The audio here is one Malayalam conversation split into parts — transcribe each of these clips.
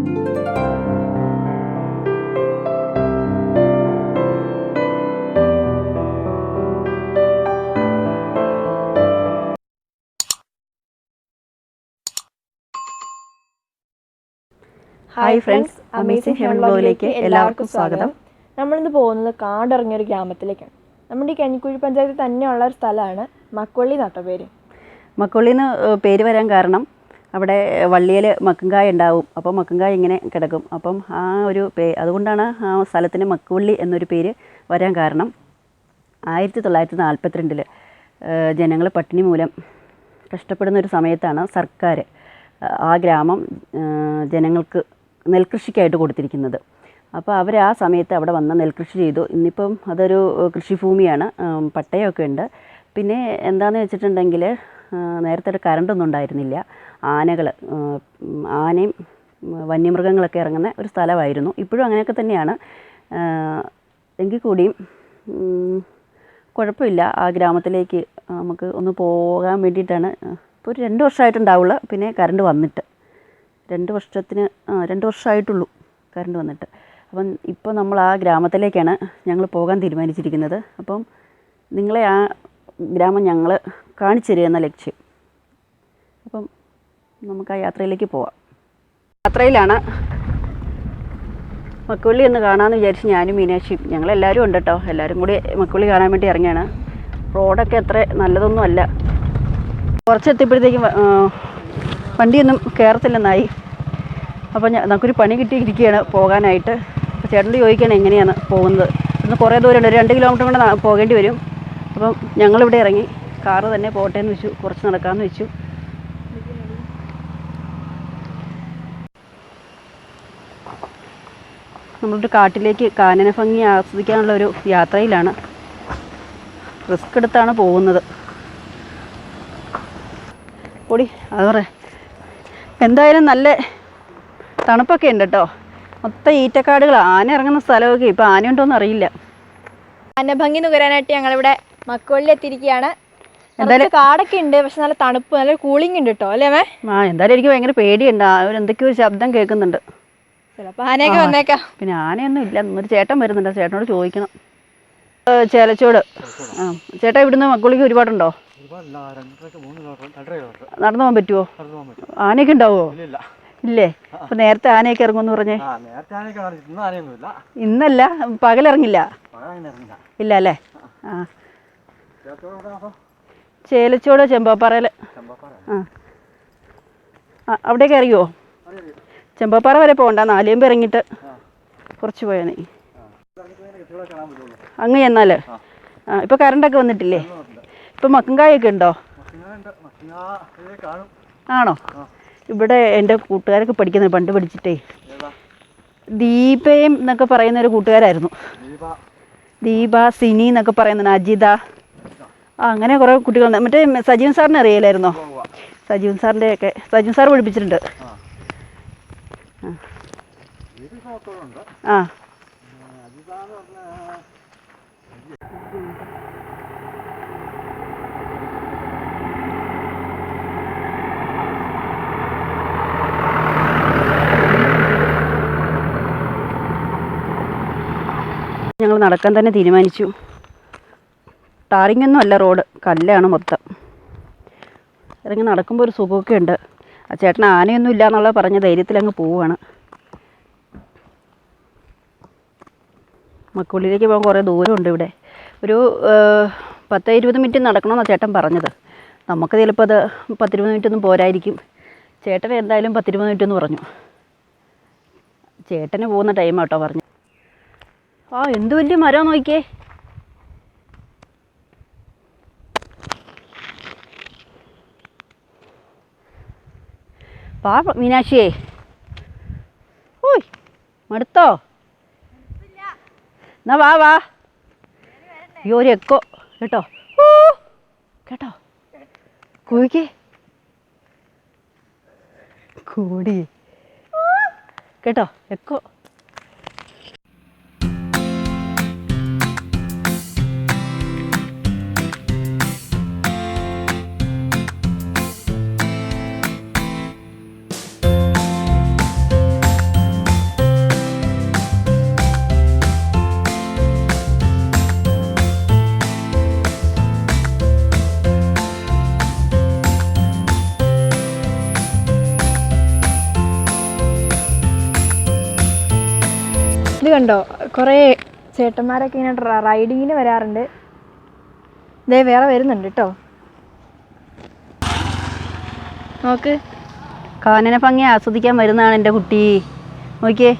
ഹായ് ഫ്രണ്ട്സ് അമേസിംഗ് ഹെവൻ ബ്ലോഗിലേക്ക് എല്ലാവർക്കും സ്വാഗതം. നമ്മളിന്ന് പോകുന്നത് കാടിറങ്ങിയ ഒരു ഗ്രാമത്തിലേക്കാണ്. നമ്മുടെ ഈ കഞ്ഞിക്കുഴി പഞ്ചായത്തിൽ തന്നെയുള്ള ഒരു സ്ഥലമാണ് മക്കൊള്ളി നട്ട പേര്. മക്കൊള്ളിന്ന് പേര് വരാൻ കാരണം അവിടെ വള്ളിയിൽ മക്കുംകായ ഉണ്ടാവും. അപ്പോൾ മക്കുംകായ ഇങ്ങനെ കിടക്കും. അപ്പം ആ ഒരു പേ അതുകൊണ്ടാണ് ആ സ്ഥലത്തിന് മക്കുവള്ളി എന്നൊരു പേര് വരാൻ കാരണം. ആയിരത്തി തൊള്ളായിരത്തി നാൽപ്പത്തിരണ്ടിൽ ജനങ്ങൾ പട്ടിണി മൂലം കഷ്ടപ്പെടുന്ന ഒരു സമയത്താണ് സർക്കാർ ആ ഗ്രാമം ജനങ്ങൾക്ക് നെൽകൃഷിക്കായിട്ട് കൊടുത്തിരിക്കുന്നത്. അപ്പോൾ അവർ ആ സമയത്ത് അവിടെ വന്ന് നെൽകൃഷി ചെയ്തു. ഇന്നിപ്പം അതൊരു കൃഷിഭൂമിയാണ്. പട്ടയമൊക്കെ ഉണ്ട്. പിന്നെ എന്താണെന്ന് വെച്ചിട്ടുണ്ടെങ്കിൽ നേരത്തെ കറണ്ടൊന്നും ഉണ്ടായിരുന്നില്ല. ആനകൾ ആനയും വന്യമൃഗങ്ങളൊക്കെ ഇറങ്ങുന്ന ഒരു സ്ഥലമായിരുന്നു. ഇപ്പോഴും അങ്ങനെയൊക്കെ തന്നെയാണ്. എങ്കിൽ കൂടിയും കുഴപ്പമില്ല. ആ ഗ്രാമത്തിലേക്ക് നമുക്ക് ഒന്ന് പോകാൻ വേണ്ടിയിട്ടാണ് ഇപ്പോൾ ഒരു രണ്ട് വർഷമായിട്ടുണ്ടാവുള്ളൂ. പിന്നെ കറണ്ട് വന്നിട്ട്. രണ്ട് വർഷത്തിന് രണ്ട് വർഷമായിട്ടുള്ളൂ കറണ്ട് വന്നിട്ട്. അപ്പം ഇപ്പോൾ നമ്മൾ ആ ഗ്രാമത്തിലേക്കാണ് ഞങ്ങൾ പോകാൻ തീരുമാനിച്ചിരിക്കുന്നത്. അപ്പം നിങ്ങളെ ആ ഗ്രാമം ഞങ്ങൾ കാണിച്ചു തരിക എന്ന ലക്ഷ്യം. നമുക്ക് ആ യാത്രയിലേക്ക് പോവാം. യാത്രയിലാണ്. മക്കുള്ളി ഒന്ന് കാണാമെന്ന് വിചാരിച്ച് ഞാനും മീനാക്ഷിയും ഞങ്ങളെല്ലാവരും ഉണ്ട് കേട്ടോ എല്ലാവരും കൂടി മക്കുള്ളി കാണാൻ വേണ്ടി ഇറങ്ങിയാണ് റോഡൊക്കെ അത്ര നല്ലതൊന്നും അല്ല. കുറച്ചെത്തിയപ്പോഴത്തേക്കും വണ്ടിയൊന്നും കയറത്തില്ലെന്നായി അപ്പോൾ ഞാൻ നമുക്കൊരു പണി കിട്ടിയിരിക്കുകയാണ് പോകാനായിട്ട്. അപ്പോൾ ചേട്ടനോട് ചോദിക്കുകയാണ് എങ്ങനെയാണ് പോകുന്നത്. ഇന്ന് കുറേ ദൂരമുണ്ട് ഒരു രണ്ട് കിലോമീറ്റർ കൂടെ പോകേണ്ടി വരും. അപ്പം ഞങ്ങളിവിടെ ഇറങ്ങി കാറ് തന്നെ പോട്ടെ എന്ന് വെച്ചു കുറച്ച് നടക്കാമെന്ന് വെച്ചു. നമ്മളൊരു കാട്ടിലേക്ക് കാനന ഭംഗി ആസ്വദിക്കാനുള്ള ഒരു യാത്രയിലാണ്. റിസ്ക് എടുത്താണ് പോകുന്നത്. പൊടി അത് പറ. എന്തായാലും നല്ല തണുപ്പൊക്കെ ഉണ്ട് കേട്ടോ. മൊത്തം ഈറ്റക്കാടുകൾ ആന ഇറങ്ങുന്ന സ്ഥലമൊക്കെ ഇപ്പം ഉണ്ടോന്ന് അറിയില്ല. വനഭംഗി നുകരാനായിട്ട് ഞങ്ങളിവിടെ മക്കുവള്ളി എത്തിയിരിക്കുകയാണ്. എന്തായാലും കാടൊക്കെ ഉണ്ട് പക്ഷെ നല്ല തണുപ്പ് നല്ല കൂളിംഗ് ഉണ്ട് കേട്ടോ അല്ലേ മേ ആ എന്തായാലും എനിക്ക് ഭയങ്കര പേടിയുണ്ട്. ആ ഒരു എന്തൊക്കെയോ ഒരു ശബ്ദം കേൾക്കുന്നുണ്ട്. ചിലപ്പോൾ ആനയൊക്കെ വന്നേക്കാം. പിന്നെ ആനയൊന്നും ഇല്ല. ഒരു ചേട്ടൻ വരുന്നുണ്ട്. ചേട്ടനോട് ചോദിക്കണം. ചേലച്ചോട്. ആ ചേട്ടാ ഇവിടുന്ന് മക്കുളിക്ക് ഒരുപാടുണ്ടോ? നടന്നു പോകാൻ പറ്റുമോ ആനയൊക്കെ ഉണ്ടാവുമോ ഇല്ലില്ല. ഇല്ലേ? അപ്പൊ നേരത്തെ ആനയൊക്കെ ഇറങ്ങുമെന്ന് പറഞ്ഞേ? ആ നേരത്തെ ആനയൊക്കെ കാണും ആനയൊന്നുമില്ല ഇന്നല്ല. പകലിറങ്ങില്ല ഇല്ല അല്ലേ? ആ ചേലച്ചോട് ചെമ്പാപ്പാറയിൽ ആ. ആ അവിടേക്ക് അറിയാം ചെമ്പാപ്പാറ വരെ പോകണ്ട. നാലേമ്പ് ഇറങ്ങിയിട്ട് കുറച്ച് കാണാൻ അങ്ങ് ചെന്നാൽ ആ ഇപ്പോൾ കറണ്ടൊക്കെ വന്നിട്ടില്ലേ? ഇപ്പൊ മക്കങ്കായൊക്കെ ഉണ്ടോ? ആണോ? ഇവിടെ എന്റെ കൂട്ടുകാരൊക്കെ പഠിക്കുന്നത് പണ്ട് പഠിച്ചിട്ടേ. ദീപയും എന്നൊക്കെ പറയുന്ന ഒരു കൂട്ടുകാരായിരുന്നു. ദീപ സിനി എന്നൊക്കെ പറയുന്ന അജിത. ആ അങ്ങനെ കുറേ കുട്ടികളുണ്ട് മറ്റേ സജീവൻ സാറിനെ അറിയില്ലായിരുന്നോ സജീവൻ സാറിന്റെ ഒക്കെ സജീവൻ സാർ പഠിപ്പിച്ചിട്ടുണ്ട്. ആ. ഞങ്ങൾ നടക്കാൻ തന്നെ തീരുമാനിച്ചു. ടാറിങ്ങൊന്നും അല്ല റോഡ് കല്ലാണ് മൊത്തം. ഇറങ്ങി നടക്കുമ്പോൾ ഒരു സുഖമൊക്കെ ഉണ്ട്. ആ ചേട്ടൻ ആനയൊന്നും ഇല്ല എന്നുള്ള പറഞ്ഞ ധൈര്യത്തിൽ അങ്ങ് പോവുകയാണ് മക്കുള്ളിലേക്ക് പോകാൻ കുറേ ദൂരമുണ്ട് ഇവിടെ. ഒരു പത്ത് ഇരുപത് മിനിറ്റ് നടക്കണമെന്നാണ് ചേട്ടൻ പറഞ്ഞത്. നമുക്ക് ചിലപ്പോൾ അത് പത്തിരുപത് മിനിറ്റ് ഒന്നും പോരായിരിക്കും. ചേട്ടൻ എന്തായാലും പത്തിരുപത് മിനിറ്റ് എന്ന് പറഞ്ഞു. ചേട്ടന് പോകുന്ന ടൈമാട്ടോ പറഞ്ഞു ആ എന്ത് വലിയ മരം നോക്കിയേ? വാ മീനാക്ഷിയേ. ഓയ് മടുത്തോ? എന്നാ വാ വാ. അയ്യോ ഒരു എക്കോ കേട്ടോ? ഊ, കേട്ടോ? കൂവിക്കേ കൂടി. കേട്ടോ? എക്കോ ഇത് കണ്ടോ? കുറേ ചേട്ടന്മാരൊക്കെ ഇങ്ങനെ റൈഡിങ്ങിന് വരാറുണ്ട്. ഇതേ വേറെ വരുന്നുണ്ട് കേട്ടോ നോക്ക്. കാനന ഭംഗി ആസ്വദിക്കാൻ വരുന്നതാണ് എന്റെ കുട്ടി. നോക്കിയേ.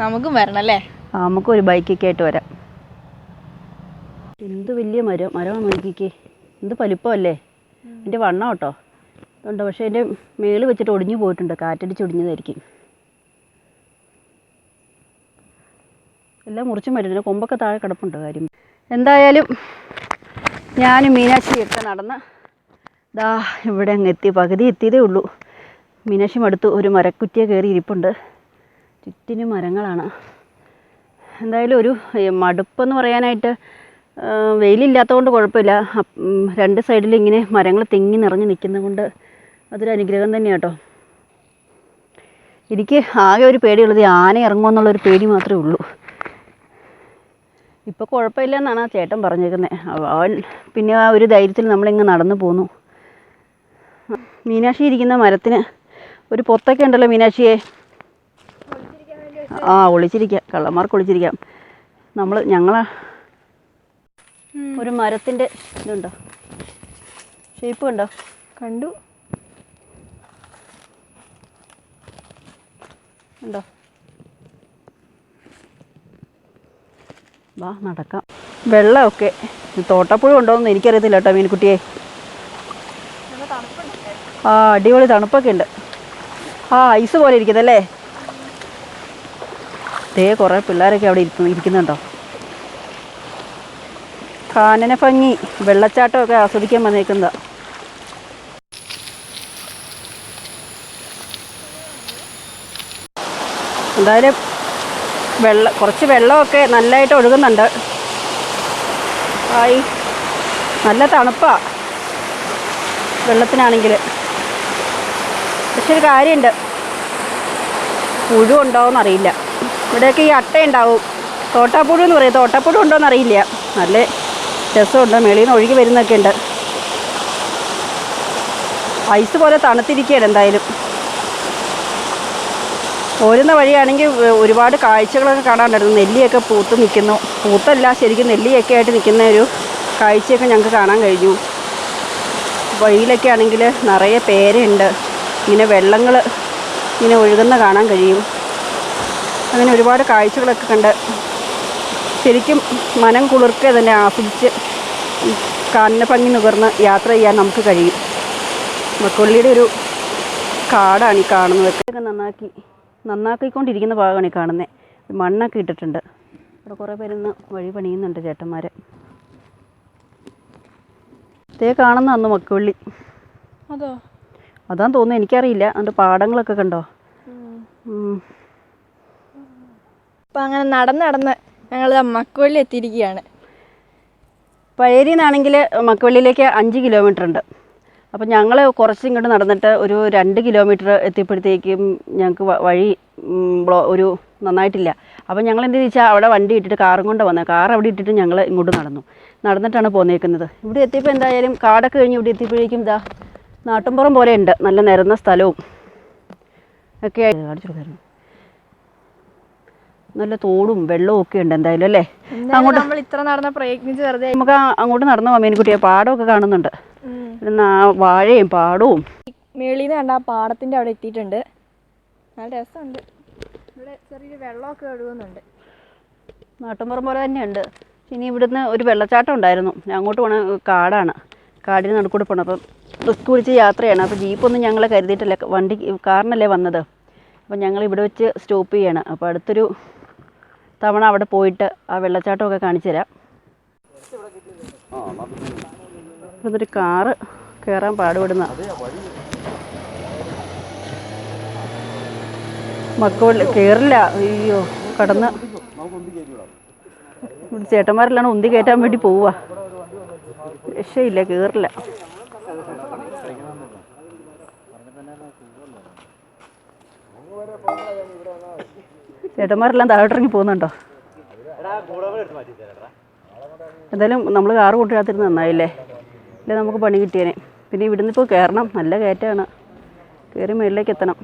നമുക്കും വരണം അല്ലേ? ആ, നമുക്കൊരു ബൈക്കൊക്കെ ആയിട്ട് വരാം. എന്ത് വലിയ മരം? മരമാണ് നോക്കിക്കേ. എന്ത് വലിപ്പമല്ലേ എന്റെ വണ്ണം കേട്ടോ. അതുകൊണ്ട് പക്ഷേ എന്റെ മേൾ വെച്ചിട്ട് ഒടിഞ്ഞു പോയിട്ടുണ്ട്. കാറ്റടിച്ച് ഒടിഞ്ഞതായിരിക്കും. എല്ലാം മുറിച്ചും വരുന്നുണ്ട് കൊമ്പൊക്കെ താഴെ കിടപ്പുണ്ട് കാര്യം. എന്തായാലും ഞാനും മീനാക്ഷിയൊക്കെ നടന്ന് ദാ ഇവിടെ അങ്ങ് എത്തി. പകുതി എത്തിയതേ ഉള്ളൂ. മീനാക്ഷി മടുത്തു ഒരു മരക്കുറ്റിയെ കയറി ഇരിപ്പുണ്ട്. ചുറ്റിന് മരങ്ങളാണ്. എന്തായാലും ഒരു മടുപ്പെന്ന് പറയാനായിട്ട് വെയിലില്ലാത്തതുകൊണ്ട് കുഴപ്പമില്ല. രണ്ട് സൈഡിൽ ഇങ്ങനെ മരങ്ങൾ തെങ്ങി നിറഞ്ഞ് നിൽക്കുന്നത് കൊണ്ട് അതൊരു അനുഗ്രഹം തന്നെയാണ് കേട്ടോ. എനിക്ക് ആകെ ഒരു പേടിയുള്ളത് ആന ഇറങ്ങുമെന്നുള്ളൊരു പേടി മാത്രമേ ഉള്ളൂ. ഇപ്പോൾ കുഴപ്പമില്ല എന്നാണ് ആ ചേട്ടൻ പറഞ്ഞേക്കുന്നത് അവൻ പിന്നെ ആ ഒരു ധൈര്യത്തിൽ നമ്മളിങ്ങ് നടന്നു പോന്നു. മീനാക്ഷി ഇരിക്കുന്ന മരത്തിന് ഒരു പൊത്തൊക്കെ ഉണ്ടല്ലോ മീനാക്ഷിയെ. ആ ഒളിച്ചിരിക്കാം. കള്ളന്മാർക്ക് ഒളിച്ചിരിക്കാം. നമ്മൾ ഞങ്ങളാ ഒരു മരത്തിന്റെ ഇതുണ്ടോ? ഷേപ്പ് ഉണ്ടോ? കണ്ടു. ഉണ്ടോ? വാ നടക്കാം. വെള്ളമൊക്കെ തോട്ടപ്പുഴ ഉണ്ടോയെന്ന് എനിക്കറിയത്തില്ല കേട്ടോ മീൻകുട്ടിയെ. ആ അടിപൊളി തണുപ്പൊക്കെ ഉണ്ട്. ആ ഐസ് പോലെ ഇരിക്കുന്നല്ലേ ദേ കുറേ പിള്ളേരൊക്കെ അവിടെ ഇരിക്കും ഇരിക്കുന്നുണ്ടോ? കാനന ഭംഗി വെള്ളച്ചാട്ടമൊക്കെ ആസ്വദിക്കാൻ വന്നേക്കുന്ന എന്തായാലും വെള്ളം കുറച്ച് വെള്ളമൊക്കെ നല്ലതായിട്ട് ഒഴുകുന്നുണ്ട്. ആയി. നല്ല തണുപ്പാണ് വെള്ളത്തിനാണെങ്കിൽ പക്ഷെ ഒരു കാര്യമുണ്ട് പുഴു ഉണ്ടോയെന്നറിയില്ല ഇവിടെയൊക്കെ ഈ അട്ട ഉണ്ടാവും തോട്ടാപ്പുഴു എന്ന് പറയും. തോട്ടാപ്പുഴു ഉണ്ടോയെന്നറിയില്ല നല്ല രസമുണ്ട്. മേളിൽ നിന്ന് ഒഴുകി വരുന്നൊക്കെ ഉണ്ട് ഐസ് പോലെ തണുത്തിരിക്കുകയാണ് എന്തായാലും. പോരുന്ന വഴിയാണെങ്കിൽ ഒരുപാട് കാഴ്ചകളൊക്കെ കാണാനുണ്ടായിരുന്നു. നെല്ലിയൊക്കെ പൂത്ത് നിൽക്കുന്നു. പൂത്തല്ല ശരിക്കും നെല്ലിയൊക്കെ ആയിട്ട് നിൽക്കുന്ന ഒരു കാഴ്ചയൊക്കെ ഞങ്ങൾക്ക് കാണാൻ കഴിഞ്ഞു. വഴിയിലൊക്കെ ആണെങ്കിൽ നിറയെ പേരയുണ്ട്. ഇങ്ങനെ വെള്ളങ്ങൾ ഇങ്ങനെ ഒഴുകുന്ന കാണാൻ കഴിയും. അങ്ങനെ ഒരുപാട് കാഴ്ചകളൊക്കെ കണ്ട് ശരിക്കും മനം കുളിർക്കെ തന്നെ ആസ്വദിച്ച് കാനന ഭംഗി നുകർന്ന് യാത്ര ചെയ്യാൻ നമുക്ക് കഴിയും. മക്കൊള്ളിയുടെ ഒരു കാടാണ് ഈ കാണുന്നത്. നന്നാക്കി നന്നാക്കിക്കൊണ്ടിരിക്കുന്ന ഭാഗമാണ് ഈ കാണുന്നത് മണ്ണൊക്കെ ഇട്ടിട്ടുണ്ട്. അവിടെ കുറേ പേരിന്ന് വഴി പണിയുന്നുണ്ട് ചേട്ടന്മാർ ഇതേ കാണുന്ന അന്ന് മക്കുള്ളി അതോ? അതാന്ന് തോന്നുന്നു. എനിക്കറിയില്ല. അതിന്റെ പാടങ്ങളൊക്കെ കണ്ടോ. അപ്പം അങ്ങനെ നടന്ന് നടന്ന് ഞങ്ങൾ മക്കുവള്ളി എത്തിയിരിക്കുകയാണ്. പഴയരിയിൽ നിന്നാണെങ്കിൽ മക്കുവള്ളിയിലേക്ക് അഞ്ച് കിലോമീറ്റർ ഉണ്ട് അപ്പം ഞങ്ങൾ കുറച്ച് ഇങ്ങോട്ട് നടന്നിട്ട് ഒരു രണ്ട് കിലോമീറ്റർ എത്തിയപ്പോഴത്തേക്കും ഞങ്ങൾക്ക് വഴി ബ്ലോ ഒരു നന്നായിട്ടില്ല. അപ്പോൾ ഞങ്ങൾ എന്ത് ചോദിച്ചാൽ അവിടെ വണ്ടി ഇട്ടിട്ട് കാറും കൊണ്ട് വന്നത് കാർ അവിടെ ഇട്ടിട്ട് ഞങ്ങൾ ഇങ്ങോട്ട് നടന്നു. നടന്നിട്ടാണ് പോന്നേക്കുന്നത്. ഇവിടെ എത്തിയപ്പോൾ എന്തായാലും കാടൊക്കെ കഴിഞ്ഞ് ഇവിടെ എത്തിയപ്പോഴേക്കും ഇതാ നാട്ടുംപുറം പോലെ ഉണ്ട്. നല്ല നിരന്ന സ്ഥലവും ഒക്കെ കാണിച്ചു നല്ല തോടും വെള്ളവും ഒക്കെ ഉണ്ട് എന്തായാലും അല്ലേ? അങ്ങോട്ട് നമ്മൾ ഇത്ര നടന്ന പ്രയത്നിച്ച് വെറുതെ നമുക്ക് അങ്ങോട്ട് നടന്നു മീൻകുട്ടിയെ? പാടമൊക്കെ കാണുന്നുണ്ട്. വാഴയും പാടവും. മേളിൽ നിന്ന് കണ്ട ആ പാടത്തിന്റെ അവിടെ എത്തിയിട്ടുണ്ട്. നല്ല രസമുണ്ട്. ഇവിടെ ചെറിയൊരു വെള്ളമൊക്കെ ഒഴുകുന്നുണ്ട്. നാട്ടുമ്പുറം പോലെ തന്നെയുണ്ട്. ഇനി ഇവിടുന്ന് ഒരു വെള്ളച്ചാട്ടം ഉണ്ടായിരുന്നു. ഞാൻ അങ്ങോട്ട് പോണ കാടാണ്. കാടിന് നടുക്കൂടെ പോകണം അപ്പം റിസ്ക് പിടിച്ച് യാത്രയാണ്. അപ്പോൾ ജീപ്പൊന്നും ഞങ്ങൾ കരുതിയിട്ടില്ല. വണ്ടി കാറിനല്ലേ വന്നത്. അപ്പം ഞങ്ങൾ ഇവിടെ വെച്ച് സ്റ്റോപ്പ് ചെയ്യണം. അപ്പോൾ അടുത്തൊരു തവണ അവിടെ പോയിട്ട് ആ വെള്ളച്ചാട്ടമൊക്കെ കാണിച്ചു തരാം. ഇതൊരു കാറ് കയറാൻ പാടുപെടുന്ന മക്കൾ കയറില്ല അയ്യോ കടന്ന്. ചേട്ടന്മാരെല്ലാം ഉന്തി കയറ്റാൻ വേണ്ടി പോവുക രക്ഷയില്ല കയറില്ല ചേട്ടന്മാരെല്ലാം താഴോട്ടിറങ്ങി പോകുന്നുണ്ടോ? എന്തായാലും നമ്മൾ കാറ് കൊണ്ടുവരാത്തിരുന്ന് നന്നായില്ലേ? ഇല്ലേ നമുക്ക് പണി കിട്ടിയേനെ. പിന്നെ ഇവിടുന്ന് ഇപ്പോൾ കയറണം നല്ല കയറ്റമാണ്. കയറി മുകളിലേക്ക് എത്തണം.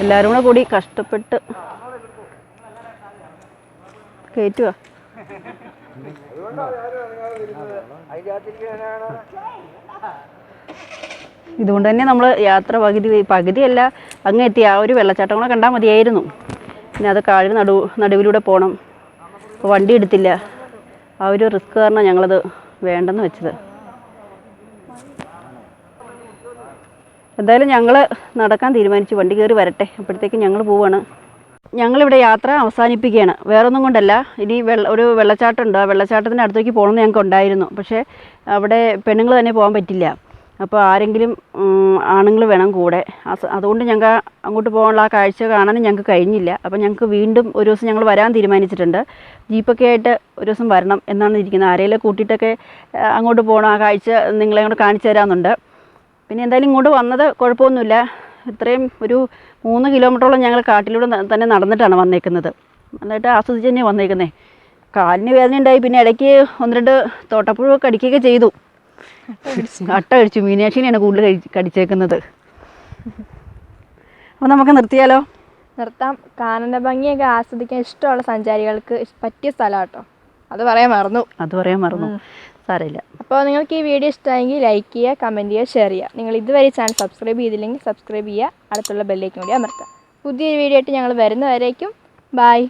എല്ലാവരും കൂടെ കൂടി കഷ്ടപ്പെട്ട് കയറ്റുക ഇതുകൊണ്ട് തന്നെ നമ്മൾ യാത്ര പകുതി പകുതിയല്ല അങ്ങ് എത്തി. ആ ഒരു വെള്ളച്ചാട്ടം കൂടെ കണ്ടാൽ മതിയായിരുന്നു. പിന്നെ അത് കാഴ് നടു നടുവിലൂടെ പോകണം വണ്ടി എടുത്തില്ല. ആ ഒരു റിസ്ക് കാരണം ഞങ്ങളത് വേണ്ടെന്ന് വെച്ചത്. എന്തായാലും ഞങ്ങൾ നടക്കാൻ തീരുമാനിച്ചു. വണ്ടി കയറി വരട്ടെ. അപ്പോഴത്തേക്ക് ഞങ്ങൾ പോവാണ്. ഞങ്ങളിവിടെ യാത്ര അവസാനിപ്പിക്കുകയാണ്. വേറൊന്നും കൊണ്ടല്ല. ഇനി വെള്ള ഒരു വെള്ളച്ചാട്ടമുണ്ട് ആ വെള്ളച്ചാട്ടത്തിന്റെ അടുത്തേക്ക് പോകണമെന്ന് ഞങ്ങൾക്ക് ഉണ്ടായിരുന്നു പക്ഷേ അവിടെ പെണ്ണുങ്ങൾ തന്നെ പോകാൻ പറ്റില്ല. അപ്പോൾ ആരെങ്കിലും ആണുങ്ങൾ വേണം കൂടെ. അതുകൊണ്ട് ഞങ്ങൾക്ക് അങ്ങോട്ട് പോകാനുള്ള ആ കാഴ്ച കാണാനും ഞങ്ങൾക്ക് കഴിഞ്ഞില്ല. അപ്പോൾ ഞങ്ങൾക്ക് വീണ്ടും ഒരു ദിവസം ഞങ്ങൾ വരാൻ തീരുമാനിച്ചിട്ടുണ്ട്. ജീപ്പൊക്കെ ആയിട്ട് ഒരു ദിവസം വരണം എന്നാണ് ഇരിക്കുന്നത്. ആരെങ്കിലും കൂട്ടിയിട്ടൊക്കെ അങ്ങോട്ട് പോകണം. ആ കാഴ്ച നിങ്ങളെ അങ്ങോട്ട് കാണിച്ചു തരാമെന്നുണ്ട് പിന്നെ എന്തായാലും ഇങ്ങോട്ട് വന്നത് കുഴപ്പമൊന്നുമില്ല. ഇത്രയും ഒരു മൂന്ന് കിലോമീറ്ററോളം ഞങ്ങൾ കാട്ടിലൂടെ തന്നെ നടന്നിട്ടാണ് വന്നേക്കുന്നത്. നന്നായിട്ട് ആസ്വദിച്ച് തന്നെയാണ് വന്നേക്കുന്നത് കാലിന് വേദന ഉണ്ടായി പിന്നെ ഇടയ്ക്ക് ഒന്ന് രണ്ട് തോട്ടപ്പുഴൊക്കെ കടിക്കുകയൊക്കെ ചെയ്തു. അട്ട കഴിച്ചു. മീനാക്ഷിനെയാണ് കൂടുതൽ കഴി കടിച്ചേക്കുന്നത്. അപ്പോൾ നമുക്ക് നിർത്തിയാലോ? നിർത്താം. കാനന ഭംഗിയൊക്കെ ആസ്വദിക്കാൻ ഇഷ്ടമുള്ള സഞ്ചാരികൾക്ക് പറ്റിയ സ്ഥലം കേട്ടോ അത് പറയാൻ മറന്നു. അത് പറയാൻ മറന്നു. സാരമില്ല. അപ്പോൾ നിങ്ങൾക്ക് ഈ വീഡിയോ ഇഷ്ടമായെങ്കിൽ ലൈക്ക് ചെയ്യുക കമന്റ് ചെയ്യുക ഷെയർ ചെയ്യുക. നിങ്ങൾ ഇതുവരെ ചാനൽ സബ്സ്ക്രൈബ് ചെയ്തില്ലെങ്കിൽ സബ്സ്ക്രൈബ് ചെയ്യുക. അടുത്തുള്ള ബെല്ലേക്ക് കൂടി അമർത്തുക. പുതിയൊരു വീഡിയോ ആയിട്ട് ഞങ്ങൾ വരുന്നവരേക്കും. ബായ്